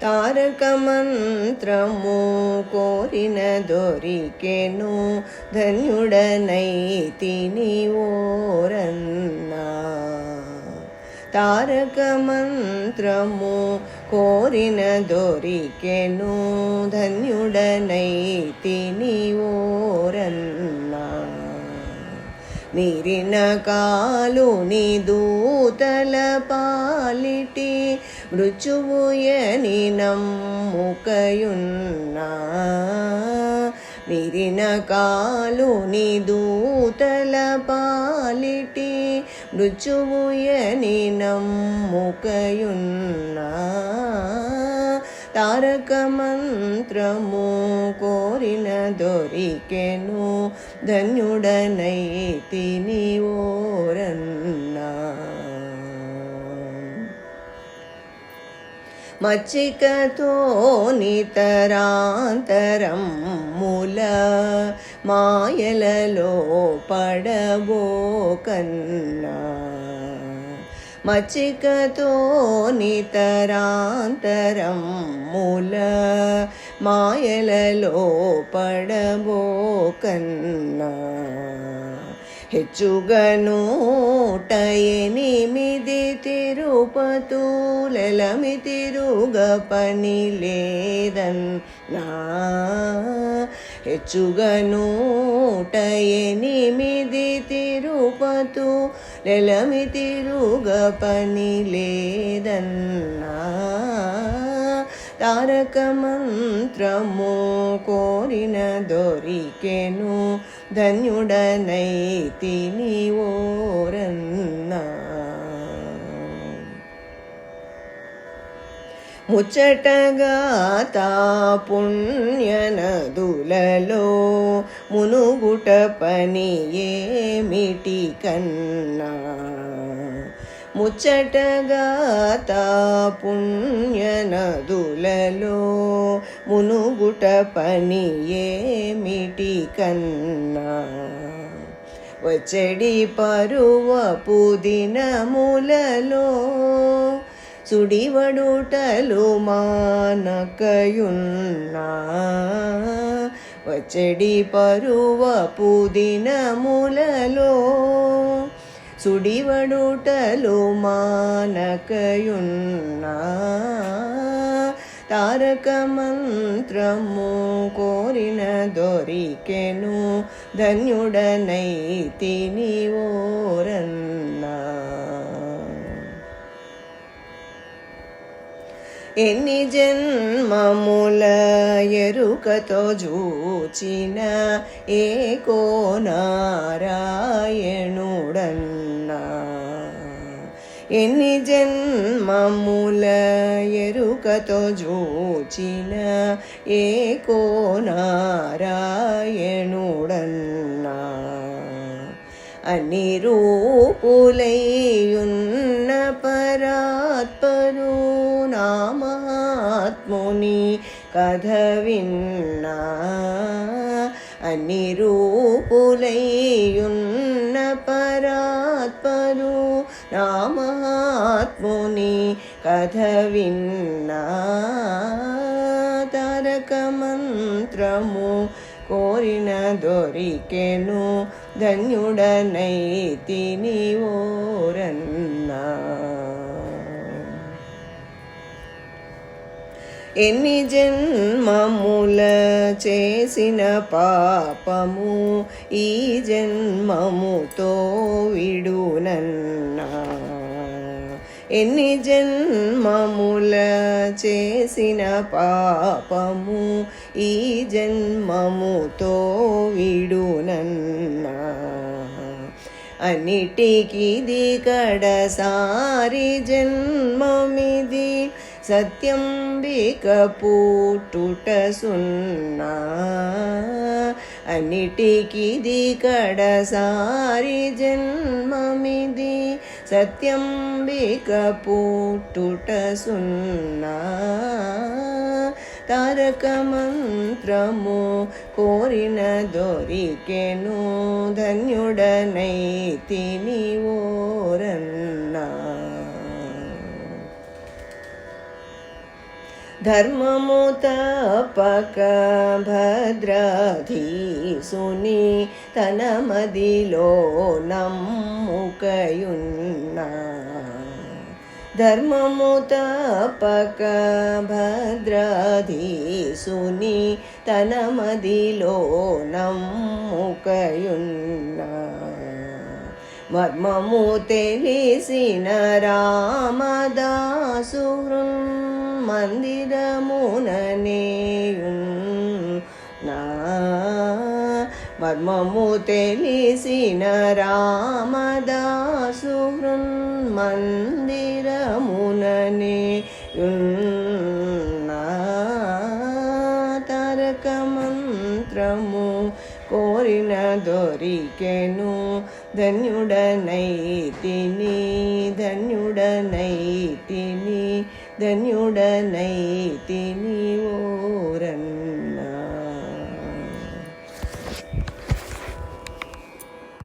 తారక మంత్రము కోరిన దొరికెను ధన్యుడనై తిని ఓరన్నా తారక మంత్రము కోరిన దొరికెను ధన్యుడనై తిని ఓరన్నా మీరిన కాలుని దూతల పాలిటి మృచువుయని నమ్ముకయున్నా మీరిన కాలుని దూతల పాలిటి మృచువుయని నమ్ముకయున్నా తారక మంత్రము కోరిన దొరికెను ధన్యుడనై తిని మచ్చికతో నితరాంతరం మూల మాయలలో పడబోకన్నా మచ్చికతో నితరాంతరం మూల మాయలలో పడబోకన్నా హెచ్చుగను టయనిమిది తిరుపతులమి తిరుగ పని లేదన్ నా. హెచ్చుగను టయనిమిది తిరుపతు లెలమి తిరుగ పని లేదన్నా తారక మంత్రము కోరిన దొరికెను. ధన్యుడనై తిని ఓరన్నా ముచ్చటగా తా పుణ్యనదులలో మునుగుట పని ఏమిటి కన్నా. ముచ్చటగా తా పుణ్యనదులలో మునుగుట పని ఏమిటి కన్నా? వచ్చడి పరువపు దినములలో సుడివడుటలు మానకయున్నా? వచ్చడి పరువపు దినములలో సుడివడుటలు మానకయున్నా తారక మంత్రము కోరిన దొరికెను ధన్యుడనై తిని ఎన్ని జన్మముల ఎరుకతో జూచిన ఏకో నారాయణుడన్నా ఎన్ని జన్మముల ఎరుకతో జూచిన ఏకో నారాయణుడన్నా అన్ని రూపులైయున్న కథ విన్నా అన్ని రూపులైయున్న పరాత్పరు నామాత్ముని కథ విన్నా తారక మంత్రము కోరిన దొరికెను ధన్యుడనై తిని ఎన్ని జన్మముల చేసిన పాపము ఈ జన్మముతో విడునన్నా. ఎన్ని జన్మముల చేసిన పాపము ఈ జన్మముతో విడునన్నా. అన్నిటికిది కడసారి జన్మమిది సత్యం సున్నా అన్నిటికిది కడసారి జన్మమిది. సత్యం సున్నా తారక మంత్రము కోరిన దొరికెను ధన్యుడనై తిని ఓరన్నా ధర్మము తపక భద్రాధీసుని తన మదిలో నమ్ముకయున్నా ధర్మము తపక భద్రాధీసుని తన మదిలో నమ్ముకయున్నా మర్మము తెలిసిన రామదాసు మందిరముననేయున్నా. మర్మము తెలిసిన రామదాసు మందిరముననే నా తారక మంత్రము కోరిన దొరికెను ధన్యుడనైతిని ధన్యుడనైతిని ధన్యుడనైతిని ఓరన్నా